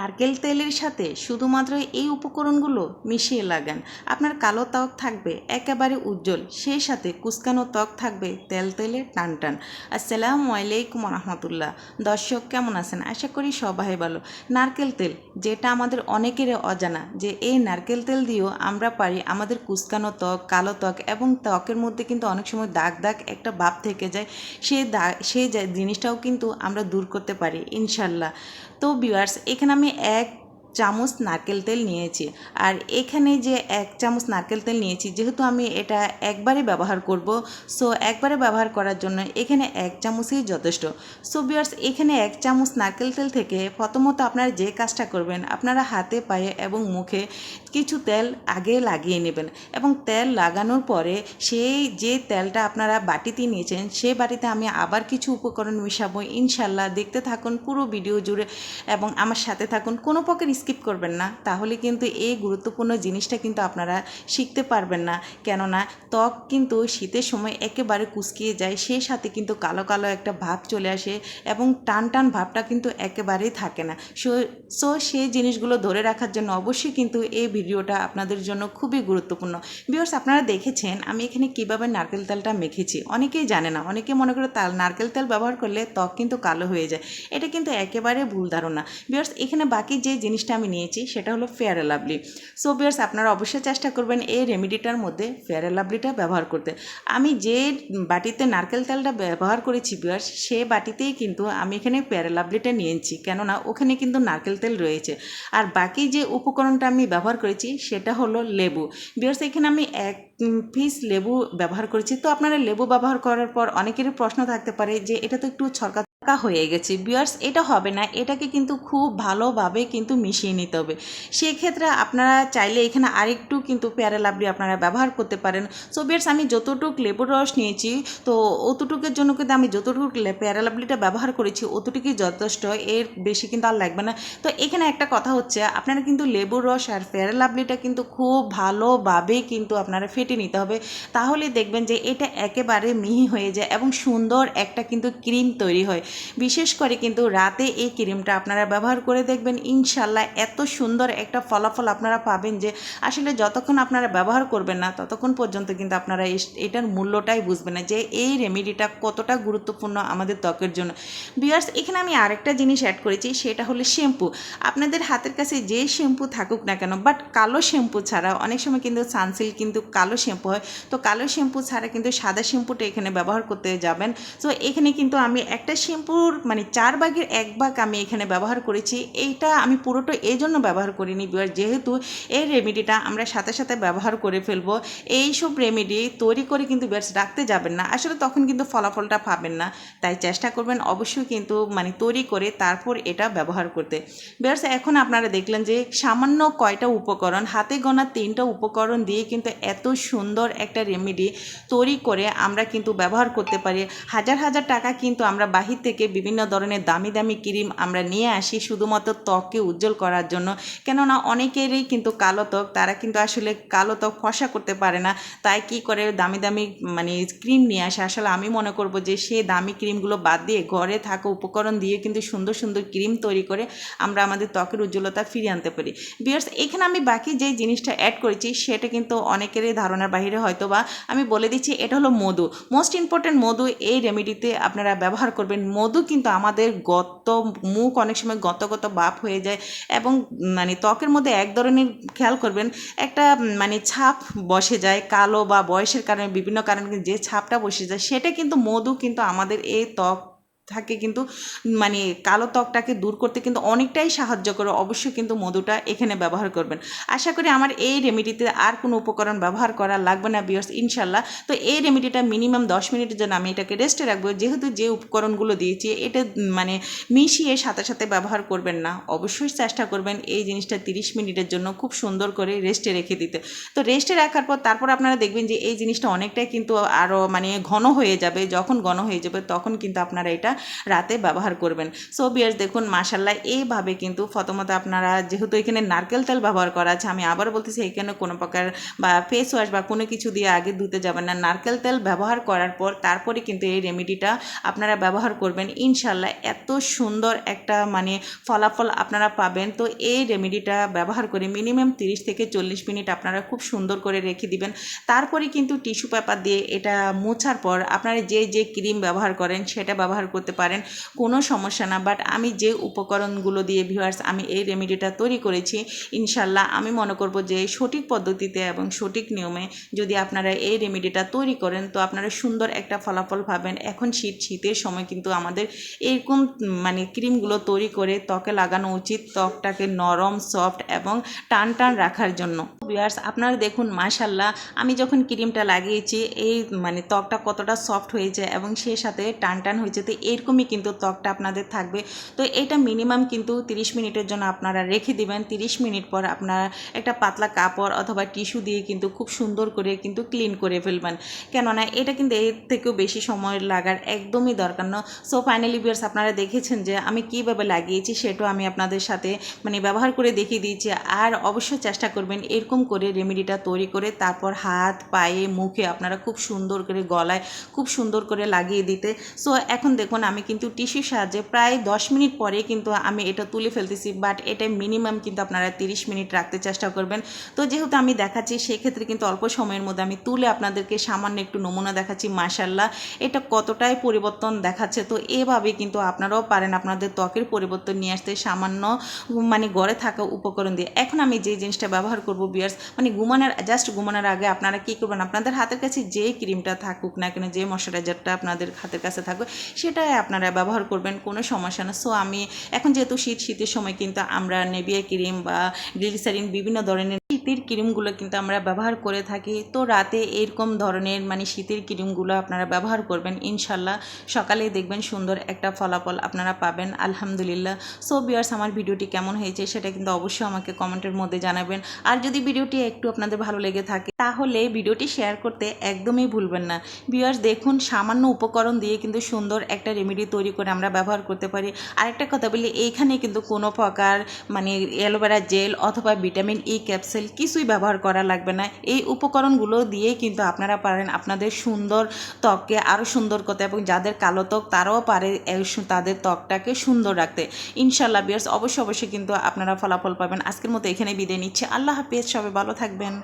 নারকেল তেলের সাথে শুধুমাত্র এই উপকরণগুলো মিশিয়ে লাগান। আপনার কালো ত্বক থাকবে একেবারে উজ্জ্বল, সেই সাথে কুচকানো ত্বক থাকবে তেল তেলে টান টান। আসসালামু আলাইকুম রহমতুল্লাহ দর্শক, কেমন আছেন? আশা করি সবাই ভালো। নারকেল তেল, যেটা আমাদের অনেকেরই অজানা, যে এই নারকেল তেল দিয়েও আমরা পারি আমাদের কুচকানো ত্বক, কালো ত্বক এবং ত্বকের মধ্যে কিন্তু অনেক সময় দাগ দাগ একটা ভাব থেকে যায়। সেই দাগ সেই জিনিসটাও কিন্তু আমরা দূর করতে পারি, ইনশাল্লাহ। তো ভিউয়ার্স এখানে আমি এক চামচ নারকেল তেল নিয়েছি। আর এখানে যে এক চামচ নারকেল তেল নিয়েছি, যেহেতু আমি এটা একবারে ব্যবহার করব, সো একবারে ব্যবহার করার জন্য এখানে এক চামচই যথেষ্ট। সো ভিউয়ার্স, এখানে এক চামচ নারকেল তেল থেকে প্রথমত আপনারা যে কাজটা করবেন, আপনারা হাতে, পায়ে এবং মুখে কিছু তেল আগে লাগিয়ে নেবেন এবং তেল লাগানোর পরে সেই যে তেলটা আপনারা বাটিতে নিয়েছেন, সেই বাটিতে আমি আবার কিছু উপকরণ মিশাবো। ইনশাল্লাহ দেখতে থাকুন পুরো ভিডিও জুড়ে এবং আমার সাথে থাকুন। কোনো প্রকার স্কিপ করবেন না, তাহলে কিন্তু এই গুরুত্বপূর্ণ জিনিসটা কিন্তু আপনারা শিখতে পারবেন না। কেননা ত্বক কিন্তু শীতের সময় একেবারে কুচকিয়ে যায় সেই সাথে কিন্তু কালো কালো একটা ভাব চলে আসে এবং টান টান ভাবটা কিন্তু একেবারেই থাকে না। সো সো সেই জিনিসগুলো ধরে রাখার জন্য অবশ্যই কিন্তু এই ভিডিওটা আপনাদের জন্য খুবই গুরুত্বপূর্ণ। বিয়র্স আপনারা দেখেছেন আমি এখানে কীভাবে নারকেল তেলটা মেখেছি? অনেকেই জানে না, অনেকে মনে করে তাল, নারকেল তেল ব্যবহার করলে ত্বক কিন্তু কালো হয়ে যায়। এটা কিন্তু একেবারে ভুল ধারণা। বিয়ার্স এখানে বাকি যে জিনিসটা আমি নিয়েছি, সেটা হলো ফেয়ার লাভলি সো বিয়ার্স আপনারা অবশ্যই চেষ্টা করবেন এই রেমেডিটার মধ্যে ফেয়ার লাভলিটা ব্যবহার করতে। আমি যে বাটিতে নারকেল তেলটা ব্যবহার করেছি বিয়ার্স সে বাটিতেই কিন্তু আমি এখানে ফেয়ার লাভলিটা নিয়েছি, কেননা ওখানে কিন্তু নারকেল তেল রয়েছে। আর বাকি যে উপকরণটা আমি ব্যবহার করেছি, সেটা হলো লেবু। বিয়ার্স এখানে আমি এক পিস লেবু ব্যবহার করেছি। তো আপনারা লেবু ব্যবহার করার পর অনেকেরই প্রশ্ন থাকতে পারে যে, এটা তো একটু ছরকা ছরকা হয়ে গেছে। বিয়ার্স এটা হবে না। এটাকে কিন্তু খুব ভালোভাবে কিন্তু মিশিয়ে নিতে হবে। সেক্ষেত্রে আপনারা চাইলে এখানে আরেকটু কিন্তু পেয়ারা লাবড়ি আপনারা ব্যবহার করতে পারেন। সো বিয়ার্স আমি যতটুক লেবুর রস নিয়েছি, তো অতটুকের জন্য কিন্তু আমি যতটুকু পেয়ারা লাবড়িটা ব্যবহার করেছি, অতটুকুই যথেষ্ট। এর বেশি কিন্তু আর লাগবে না। তো এখানে একটা কথা হচ্ছে, আপনারা কিন্তু লেবুর রস আর পেয়ারা লাবড়িটা কিন্তু খুব ভালোভাবে কিন্তু আপনারা ফেটে নিতে হবে। তাহলে দেখবেন যে এটা একেবারে মিহি হয়ে যায় এবং সুন্দর একটা কিন্তু ক্রিম তৈরি হয়। বিশেষ করে কিন্তু রাতে এই ক্রিমটা আপনারা ব্যবহার করে দেখবেন ইনশাল্লাহ এত সুন্দর একটা ফলাফল আপনারা পাবেন যে আসলে যতক্ষণ আপনারা ব্যবহার করবেন না, ততক্ষণ পর্যন্ত কিন্তু আপনারা এটার মূল্যটাই বুঝবেন না যে এই রেমেডিটা কতটা গুরুত্বপূর্ণ আমাদের ত্বকের জন্য। বিয়ার্স এখানে আমি আরেকটা জিনিস অ্যাড করেছি, সেটা হলো শ্যাম্পু। আপনাদের হাতের কাছে যে শ্যাম্পু থাকুক না কেন বাট কালো শ্যাম্পু ছাড়া অনেক সময় কিন্তু সানসিল্ক কিন্তু কালো শ্যাম্পু হয়, তো কালো শ্যাম্পু ছাড়া কিন্তু সাদা শ্যাম্পুটা এখানে ব্যবহার করতে যাবেন। তো এখানে কিন্তু আমি একটা শ্যাম্পুর মানে চার ভাগের এক ভাগ আমি এখানে ব্যবহার করেছি। এইটা আমি পুরোটা এই জন্য ব্যবহার করিনি যেহেতু এই রেমেডিটা আমরা সাথে সাথে ব্যবহার করে ফেলব। এইসব রেমেডি তৈরি করে কিন্তু বিয়ার্স রাখতে যাবেন না। আসলে তখন কিন্তু ফলাফলটা পাবেন না। তাই চেষ্টা করবেন অবশ্যই কিন্তু মানে তৈরি করে তারপর এটা ব্যবহার করতে। বিয়ার্স, এখন আপনারা দেখলেন যে সামান্য কয়টা উপকরণ, হাতে গোনা তিনটা উপকরণ দিয়ে কিন্তু এত সুন্দর একটা রেমেডি তৈরি করে আমরা কিন্তু ব্যবহার করতে পারি। হাজার হাজার টাকা কিন্তু আমরা বাহির থেকে বিভিন্ন ধরনের দামি দামি ক্রিম আমরা নিয়ে আসি শুধুমাত্র ত্বককে উজ্জ্বল করার জন্য। কেননা অনেকেরই কিন্তু কালো ত্বক, তারা কিন্তু আসলে কালো ত্বক ফসা করতে পারে না। তাই কি করে দামি দামি মানে ক্রিম নিয়ে আসে? আসলে আমি মনে করব যে সেই দামি ক্রিমগুলো বাদ দিয়ে ঘরে থাকা উপকরণ দিয়ে কিন্তু সুন্দর সুন্দর ক্রিম তৈরি করে আমরা আমাদের ত্বকের উজ্জ্বলতা ফিরিয়ে আনতে পারি। বিয়ার্স এখানে আমি বাকি যে জিনিসটা অ্যাড করেছি, সেটা কিন্তু অনেকেরই ধারণার বাইরে হয়তো বা আমি বলে দিচ্ছি, এটা হলো মধু। মোস্ট ইম্পর্ট্যান্ট মধু এই রেমেডিতে আপনারা ব্যবহার করবেন। মধু কিন্তু আমাদের গত মুখ অনেক সময় গত গত বাপ হয়ে যায় এবং মানে ত্বকের মধ্যে এক ধরনের খেয়াল করবেন, একটা মানে ছাপ বসে যায়, কালো বা বয়সের কারণে, বিভিন্ন কারণে যে ছাপটা বসে যায়, সেটা কিন্তু মধু কিন্তু আমাদের এই ত্বক থাকে কিন্তু মানে কালো ত্বকটাকে দূর করতে কিন্তু অনেকটাই সাহায্য করে। অবশ্যই কিন্তু মধুটা এখানে ব্যবহার করবেন। আশা করি আমার এই রেমেডিতে আর কোনো উপকরণ ব্যবহার করা লাগবে না বিয়ার্স ইনশাল্লাহ তো এই রেমেডিটা মিনিমাম দশ মিনিটের জন্য আমি এটাকে রেস্টে রাখব। যেহেতু যে উপকরণগুলো দিয়েছি, এটা মানে মিশিয়ে সাথে সাথে ব্যবহার করবেন না। অবশ্যই চেষ্টা করবেন এই জিনিসটা তিরিশ মিনিটের জন্য খুব সুন্দর করে রেস্টে রেখে দিতে। তো রেস্টে রাখার পর তারপর আপনারা দেখবেন যে এই জিনিসটা অনেকটাই কিন্তু আরও মানে ঘন হয়ে যাবে। যখন ঘন হয়ে যাবে, তখন কিন্তু আপনারা এটা রাতে ব্যবহার করবেন। সো বিয়ার্স দেখুন মাসাল্লাহ এইভাবে কিন্তু প্রথমত আপনারা যেহেতু এখানে নারকেল তেল ব্যবহার করা আছে, আমি আবার বলতেছি, এখানে কোনো প্রকার বা ফেস ওয়াশ বা কোনো কিছু দিয়ে আগে ধুতে যাবেন না। নারকেল তেল ব্যবহার করার পর তারপরে কিন্তু এই রেমেডিটা আপনারা ব্যবহার করবেন। ইনশাল্লাহ এত সুন্দর একটা মানে ফলাফল আপনারা পাবেন। তো এই রেমেডিটা ব্যবহার করে মিনিমাম তিরিশ থেকে চল্লিশ মিনিট আপনারা খুব সুন্দর করে রেখে দিবেন। তারপরে কিন্তু টিস্যু পেপার দিয়ে এটা মোছার পর আপনারা যে যে ক্রিম ব্যবহার করেন, সেটা ব্যবহার করতে পারেন, কোনো সমস্যা না। বাট আমি যে উপকরণগুলো দিয়ে ভিউয়ার্স আমি এই রেমেডিটা তৈরি করেছি, ইনশাল্লাহ আমি মনে করব যে সঠিক পদ্ধতিতে এবং সঠিক নিয়মে যদি আপনারা এই রেমেডিটা তৈরি করেন, তো আপনারা সুন্দর একটা ফলাফল পাবেন। এখন শীত, শীতের সময় কিন্তু আমাদের এরকম মানে ক্রিমগুলো তৈরি করে ত্বকে লাগানো উচিত। ত্বকটাকে নরম সফট এবং টান টান রাখার জন্য। ভিউয়ার্স আপনারা দেখুন মাশাল্লাহ আমি যখন ক্রিমটা লাগিয়েছি, এই মানে ত্বকটা কতটা সফট হয়েছে এবং সেই সাথে টান টান হয়েছে, তো এরকমই কিন্তু ত্বকটা আপনাদের থাকবে। তো এটা মিনিমাম কিন্তু 30 মিনিটের জন্য আপনারা রেখে দিবেন। 30 মিনিট পর আপনারা একটা পাতলা কাপড় অথবা টিস্যু দিয়ে কিন্তু খুব সুন্দর করে কিন্তু ক্লিন করে ফেলবেন। কেননা এটা কিন্তু এর থেকেও বেশি সময় লাগার একদমই দরকার না। সো ফাইনালি বিয়ার্স আপনারা দেখেছেন যে আমি কীভাবে লাগিয়েছি, সেটাও আমি আপনাদের সাথে মানে ব্যবহার করে দেখিয়ে দিয়েছি। আর অবশ্যই চেষ্টা করবেন এরকম করে রেমেডিটা তৈরি করে তারপর হাত, পায়ে, মুখে আপনারা খুব সুন্দর করে গলায় খুব সুন্দর করে লাগিয়ে দিতে। সো এখন দেখুন আমি কিন্তু টিস্যুর সাহায্যে প্রায় দশ মিনিট পরে কিন্তু আমি এটা তুলে ফেলতেছি বাট এটা মিনিমাম কিন্তু আপনারা তিরিশ মিনিট রাখতে চেষ্টা করবেন। তো যেহেতু আমি দেখাচ্ছি, সেক্ষেত্রে কিন্তু অল্প সময়ের মধ্যে আমি তুলে আপনাদেরকে সামান্য একটু নমুনা দেখাচ্ছি মাশাল্লাহ এটা কতটাই পরিবর্তন দেখাচ্ছে, তো এভাবে কিন্তু আপনারাও পারেন আপনাদের ত্বকের পরিবর্তন নিয়ে আসতে সামান্য মানে গড়ে থাকা উপকরণ দিয়ে। এখন আমি যে জিনিসটা ব্যবহার করব বিয়ার্স মানে ঘুমানোর জাস্ট ঘুমানোর আগে আপনারা কী করবেন? আপনাদের হাতের কাছে যে ক্রিমটা থাকুক না কেন যে ময়শ্চারাইজারটা আপনাদের হাতের কাছে থাকুক, সেটাই আপনারা ব্যবহার করবেন, কোনো সমস্যা না। সো আমি এখন যেহেতু শীত, শীতের সময় কিন্তু আমরা নেভিয়া ক্রিম বা গ্লিসারিন বিভিন্ন ধরনের শীতের ক্রিমগুলো কিন্তু আমরা ব্যবহার করে থাকি। তো রাতে এরকম ধরনের মানে শীতের ক্রিমগুলো আপনারা ব্যবহার করবেন। ইনশাল্লাহ সকালে দেখবেন সুন্দর একটা ফলাফল আপনারা পাবেন। আলহামদুলিল্লাহ। সো বিয়ার্স আমার ভিডিওটি কেমন হয়েছে সেটা কিন্তু অবশ্যই আমাকে কমেন্টের মধ্যে জানাবেন। আর যদি ভিডিওটি একটু আপনাদের ভালো লেগে থাকে, তাহলে ভিডিওটি শেয়ার করতে একদমই ভুলবেন না। বিয়ার্স দেখুন, সামান্য উপকরণ দিয়ে কিন্তু সুন্দর একটা রেমেডি তৈরি করে আমরা ব্যবহার করতে পারি। আরেকটা কথা বলি, এইখানে কিন্তু কোনো প্রকার মানে অ্যালোভেরা জেল অথবা ভিটামিন ই ক্যাপসুল কিছুই ব্যবহার করা লাগবে না। এই উপকরণগুলো দিয়ে কিন্তু আপনারা পারেন আপনাদের সুন্দর ত্বককে আরও সুন্দর করতে এবং যাদের কালো ত্বক তারাও পারে তাদের ত্বকটাকে সুন্দর রাখতে। ইনশাল্লাহ বিয়ার্স, অবশ্যই অবশ্যই কিন্তু আপনারা ফলাফল পাবেন। আজকের মতো এখানে বিদায় নিচ্ছে। আল্লাহ হাফিজ, সবাই ভালো থাকবেন।